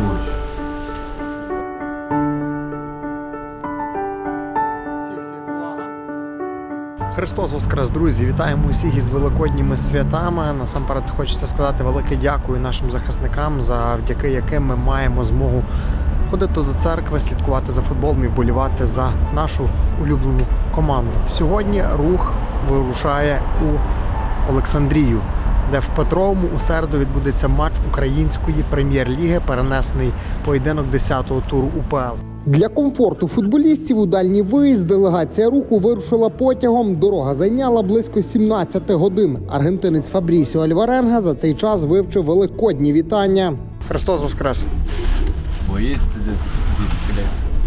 матч. Христос Воскрес, друзі! Вітаємо усіх із великодніми святами. Насамперед хочеться сказати велике дякую нашим захисникам, завдяки яким ми маємо змогу ходити до церкви, слідкувати за футболом і вболівати за нашу улюблену команду. Сьогодні рух вирушає у Олександрію, де в Петровому у середу відбудеться матч української прем'єр-ліги, перенесений поєдинок 10-го туру УПЛ. Для комфорту футболістів у дальній виїзд делегація руху вирушила потягом. Дорога зайняла близько 17 годин. Аргентинець Фабрісіо Альваренга за цей час вивчив великодні вітання. Христос Воскрес!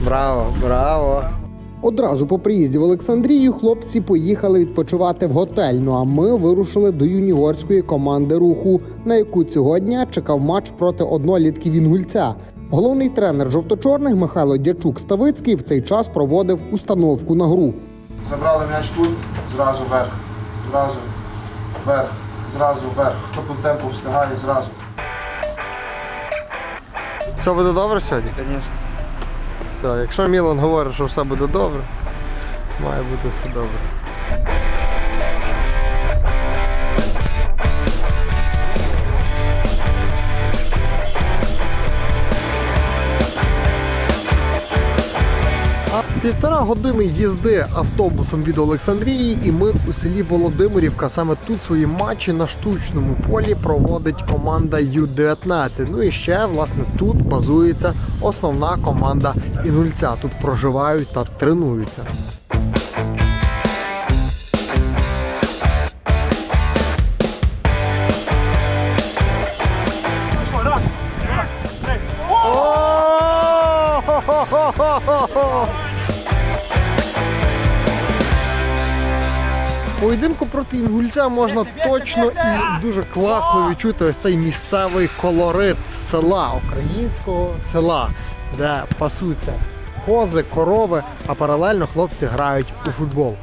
Браво, браво! Одразу по приїзді в Олександрію хлопці поїхали відпочивати в готель. Ну а ми вирушили до юніорської команди руху, на яку цього дня чекав матч проти однолітків Інгульця. Головний тренер жовто-чорних Михайло Дячук Ставицький в цей час проводив установку на гру. Забрали м'яч тут, зразу вверх, зразу вверх, зразу вверх. Хто по темпу встигає зразу. Все буде добре сьогодні? Звісно. Все, якщо Мілан говорить, що все буде добре, має бути все добре. Півтора години їзди автобусом від Олександрії, і ми у селі Володимирівка. Саме тут свої матчі на штучному полі проводить команда Ю-19. Ну і ще власне тут базується основна команда Інульця. Тут проживають та тренуються. Поєдинку проти інгульця можна точно і дуже класно відчути ось цей місцевий колорит села, українського села, де пасуться кози, корови, а паралельно хлопці грають у футбол.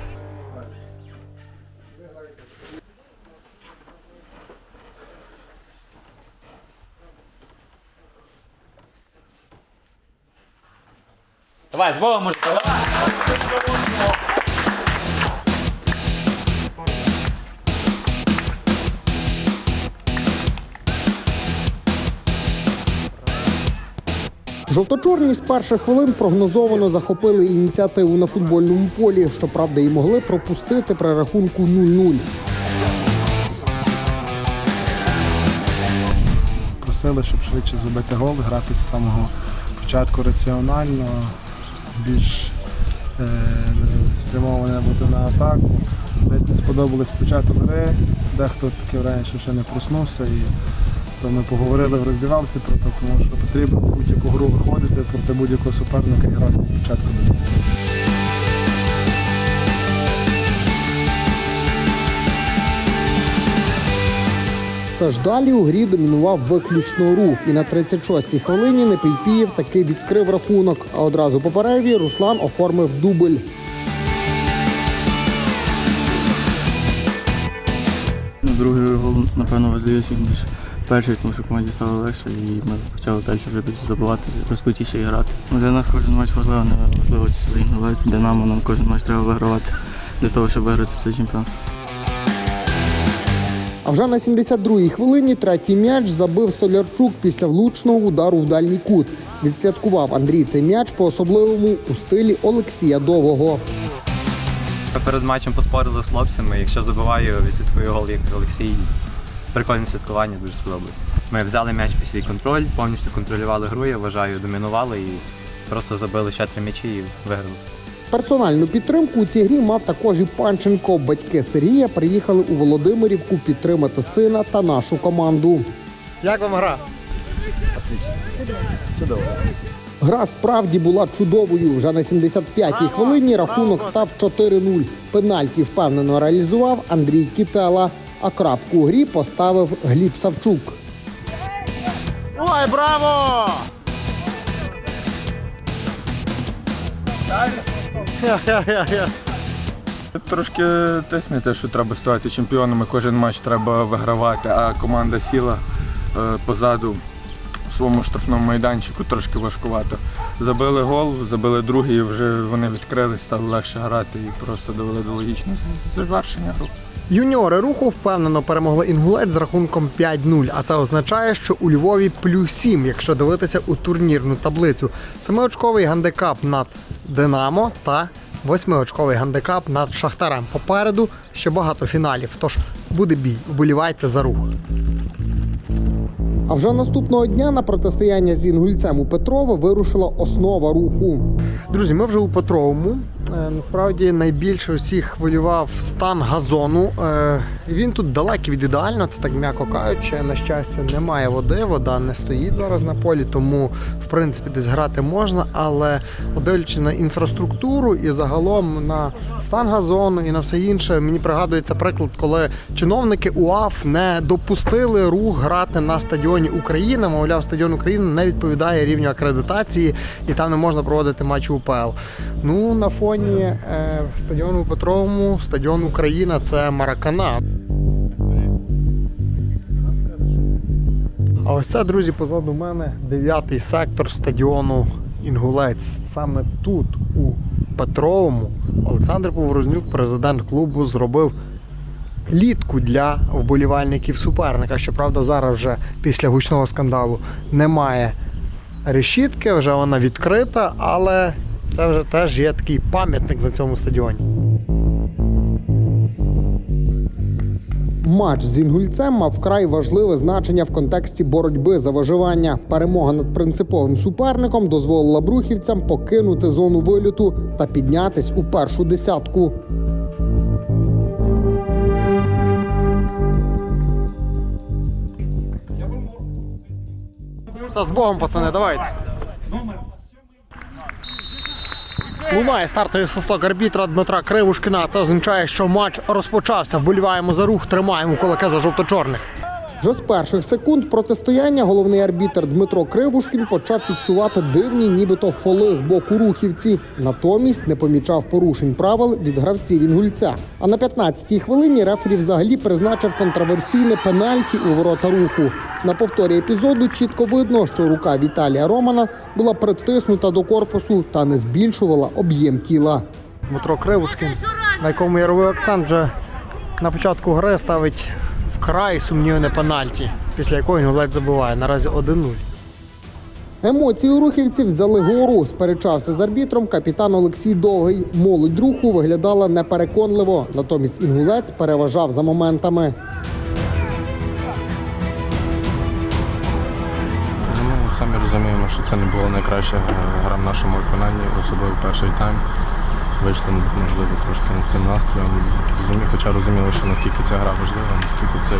Давай, з Богом може. Жовто-чорні з перших хвилин прогнозовано захопили ініціативу на футбольному полі, щоправда, і могли пропустити при рахунку 0-0. Просили, щоб швидше забити гол, грати з самого початку раціонально, більш е, спрямовано бути на атаку. Десь не сподобалось початок гри, дехто таке раніше ще не проснувся. І то ми поговорили в роздівалці про те, тому що потрібно будь-яку гру виходити проти будь-якого суперника і грати від початку до кінця. Все ж далі у грі домінував виключно рух. І на 36-й хвилині Непійпієв таки відкрив рахунок. А одразу по перерві Руслан оформив дубль. Ну, Другий гол, напевно, важливіший, ніж перший, тому що команді стало легше і ми почали далі вже більше забувати, розкрутіше і грати. Ну, для нас кожен матч важливий, не важливо, чи це Динамо, нам кожен матч треба вигравати для того, щоб виграти це чемпіонство. А вже на 72-й хвилині третій м'яч забив Столярчук після влучного удару в дальній кут. Відсвяткував Андрій цей м'яч по-особливому у стилі Олексія Довгого. Перед матчем поспорили з хлопцями. Якщо забиваю, відсвяткую гол як Олексій. Прикольне святкування, дуже сподобалось. Ми взяли м'яч під свій контроль, повністю контролювали гру, я вважаю, домінували і просто забили ще три м'ячі і виграли. Персональну підтримку у цій грі мав також і Панченко. Батьки Сергія приїхали у Володимирівку підтримати сина та нашу команду. Як вам гра? Чудово. Гра справді була чудовою. Вже на 75-й хвилині рахунок став 4-0. Пенальті впевнено реалізував Андрій Кітела. А крапку у грі поставив Гліб Савчук. Ой, браво! Трошки тиснете, що треба ставати чемпіонами. Кожен матч треба вигравати, а команда сіла е, позаду своєму штрафному майданчику трошки важкувато. Забили гол, забили другий, і вже вони відкрились, стало легше грати і просто довели до логічного завершення гру. Юніори руху впевнено перемогли інгулець з рахунком 5-0, а це означає, що у Львові плюс 7, якщо дивитися у турнірну таблицю. Семиочковий гандикап над Динамо та восьмиочковий гандикап над Шахтарем. Попереду ще багато фіналів. Тож буде бій. Вболівайте за рух. А вже наступного дня на протистояння з інгульцем у Петрова вирушила основа руху. Друзі, ми вже у Петровому. Е, Насправді найбільше усіх хвилював стан газону. Е, Він тут далекий від ідеального, це так м'яко кажучи. На щастя, немає води, вода не стоїть зараз на полі, тому в принципі десь грати можна. Але дивлячись на інфраструктуру і загалом на стан газону і на все інше, мені пригадується приклад, коли чиновники УАФ не допустили рух грати на стадіоні Україна. Мовляв, стадіон України не відповідає рівню акредитації, і там не можна проводити матчі УПЛ. Ну на фоні е, стадіону у Петровому, стадіон Україна це Маракана. А ось це, друзі, позаду мене дев'ятий сектор стадіону Інгулець. Саме тут, у Петровому, Олександр Поворознюк, президент клубу, зробив літку для вболівальників суперника. Щоправда, зараз вже після гучного скандалу немає решітки, вже вона відкрита, але це вже теж є такий пам'ятник на цьому стадіоні. Матч з інгульцем мав вкрай важливе значення в контексті боротьби за виживання. Перемога над принциповим суперником дозволила брухівцям покинути зону вильоту та піднятись у першу десятку. Все, з Богом, пацани, давайте. Лунає стартовий свисток арбітра Дмитра Кривушкіна. Це означає, що матч розпочався. Вболіваємо за рух, тримаємо кулаки за жовто-чорних. Вже з перших секунд протистояння головний арбітр Дмитро Кривушкін почав фіксувати дивні, нібито фоли з боку рухівців. Натомість не помічав порушень правил від гравців інгульця. А на 15-й хвилині рефері взагалі призначив контроверсійне пенальті у ворота руху. На повторі епізоду чітко видно, що рука Віталія Романа була притиснута до корпусу та не збільшувала об'єм тіла. Дмитро Кривушкін, на якому яровий акцент вже на початку гри ставить вкрай сумнівне пенальті, після якої він ледь забиває. Наразі 1-0. Емоції у рухівців взяли гору. Сперечався з арбітром капітан Олексій Довгий. Молодь руху виглядала непереконливо. Натомість інгулець переважав за моментами. Ну, самі розуміємо, що це не була найкраща гра в нашому виконанні, особливо перший тайм. Вийшли, можливо, трошки не з тим настроєм. Розумі, хоча розуміли, що наскільки ця гра важлива, наскільки це.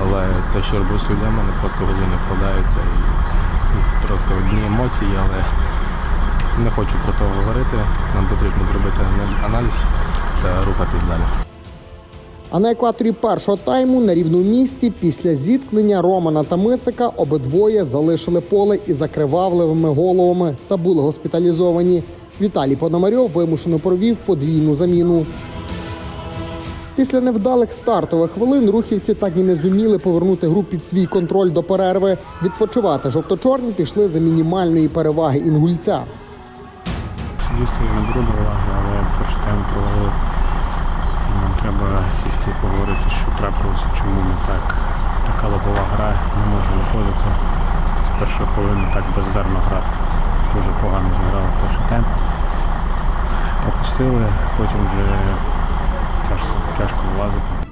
Але те, що робив суддя, мене просто в не вкладається. І ну, просто одні емоції, але не хочу про то говорити. Нам потрібно зробити аналіз та рухатись далі. А на екваторі першого тайму на рівному місці після зіткнення Романа та Мисика обидвоє залишили поле із закривавливими головами та були госпіталізовані. Віталій Пономарьов вимушено провів подвійну заміну. Після невдалих стартових хвилин рухівці так і не зуміли повернути гру під свій контроль до перерви. Відпочивати жовто-чорні пішли за мінімальної переваги інгульця. Суддівство не беру до уваги, але перший тайм провалив. І Нам треба сісти і поговорити, що трапилося, чому ми так. Така лобова гра не може виходити. З першої хвилини так бездарно грати. Дуже погано зіграли перший тайм. Пропустили, потім вже тяжко, тяжко влазити.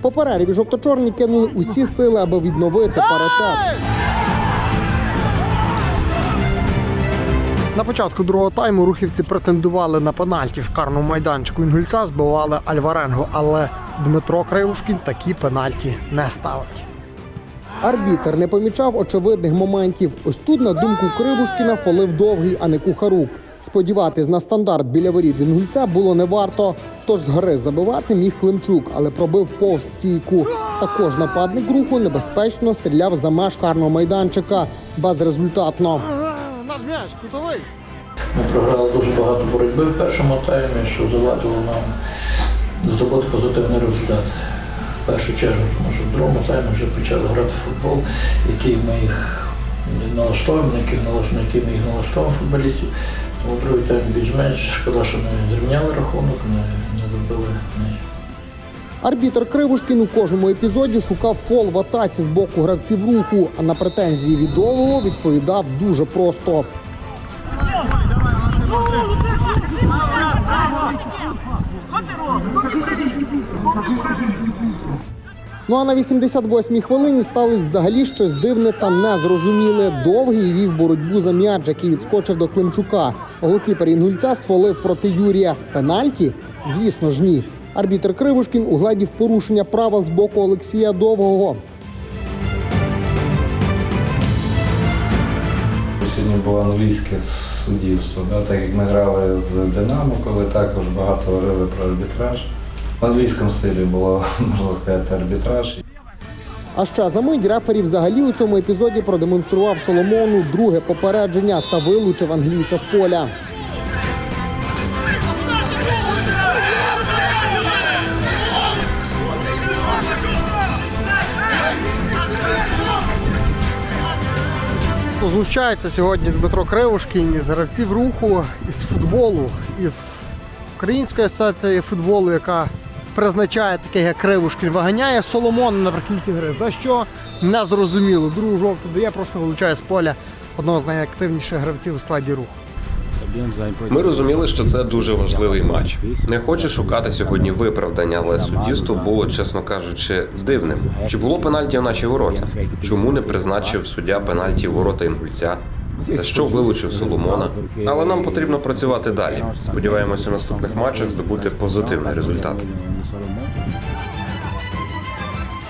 По перерві жовто-чорні кинули усі сили, аби відновити паритет. На початку другого тайму рухівці претендували на пенальті в карному майданчику інгульця, збивали Альваренго, але Дмитро Кривушкін такі пенальті не ставить. Арбітер не помічав очевидних моментів. Ось тут, на думку Кривушкіна, фолив довгий, а не кухарук. Сподіватись на стандарт біля воріт інгульця було не варто. Тож з гри забивати міг Климчук, але пробив повз стійку. Також нападник руху небезпечно стріляв за меж карного майданчика безрезультатно. Наш м'яч, кутовий. Ми програли дуже багато боротьби в першому таймі, що завадило нам здобути позитивний результат. Першу чергу, тому що в другому таймі вже почали грати в футбол, який ми їх налаштовані, на налаш- на які ми їх налаштовуємо футболістів. Тому другий тайм більш-менш шкода, що не зрівняли рахунок, не, не забили. Арбітр Кривушкін у кожному епізоді шукав фол в атаці з боку гравців руху, а на претензії від Довгого відповідав дуже просто. Ну а на 88-й хвилині сталося взагалі щось дивне та незрозуміле. Довгий вів боротьбу за м'яч, який відскочив до Климчука. Голкіпер інгульця сфолив проти Юрія. Пенальті? Звісно ж, ні. Арбітр Кривушкін угледів порушення правил з боку Олексія Довгого. Сьогодні було англійське суддівство, так як ми грали з Динамо, коли також багато говорили про арбітраж. В англійському стилі було, можна сказати, арбітраж. А ще за мить рефері взагалі у цьому епізоді продемонстрував Соломону друге попередження та вилучив англійця з поля. Злучається сьогодні Дмитро Кривушкін із гравців руху, із футболу, із Української асоціації футболу, яка призначає таких як Кривушкін, виганяє Соломона наприкінці гри. За що не зрозуміло. Другу жовту дає, просто вилучає з поля одного з найактивніших гравців у складі руху. Ми розуміли, що це дуже важливий матч. Не хочу шукати сьогодні виправдання, але суддівство було, чесно кажучи, дивним. Чи було пенальті в наші ворота? Чому не призначив суддя пенальті ворота інгульця? За що вилучив Соломона? Але нам потрібно працювати далі. Сподіваємося, у наступних матчах здобути позитивний результат.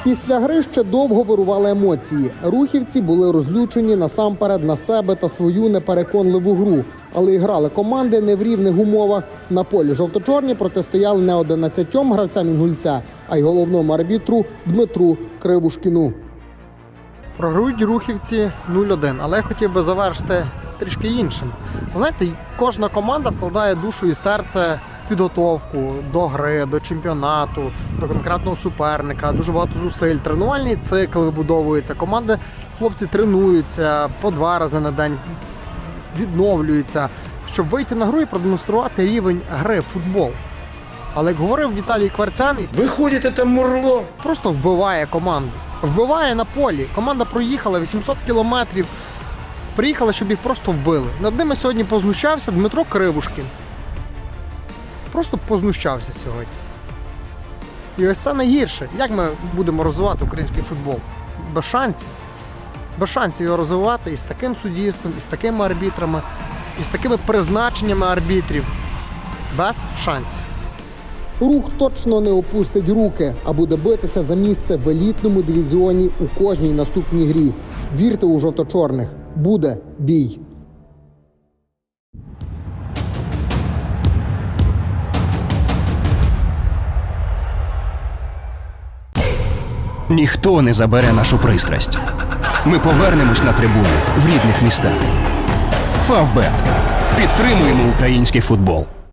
Після гри ще довго вирували емоції. Рухівці були розлючені насамперед на себе та свою непереконливу гру, але і грали команди не в рівних умовах. На полі жовто-чорні протистояли не 11 гравцям інгульця, а й головному арбітру Дмитру Кривушкіну. Програють рухівці 0-1, але я хотів би завершити трішки іншим. Ви Знаєте, кожна команда вкладає душу і серце в підготовку до гри, до чемпіонату, до конкретного суперника, дуже багато зусиль. Тренувальний цикл вибудовується. Команди, хлопці тренуються по два рази на день, відновлюються, щоб вийти на гру і продемонструвати рівень гри в футбол. Але як говорив Віталій Кварцян, Виходите там мурло. просто вбиває команду. Вбиває на полі. Команда проїхала 800 кілометрів. Приїхала, щоб їх просто вбили. Над ними сьогодні познущався Дмитро Кривушкін. Просто познущався сьогодні. І ось це найгірше. Як ми будемо розвивати український футбол? Без шансів. Без шансів його розвивати із таким суддівством, із такими арбітрами, із такими призначеннями арбітрів. Без шансів. Рух точно не опустить руки, а буде битися за місце в елітному дивізіоні у кожній наступній грі. Вірте у жовто-чорних. Буде бій. Ніхто не забере нашу пристрасть. Ми повернемось на трибуни в рідних містах. Фавбет. Підтримуємо український футбол.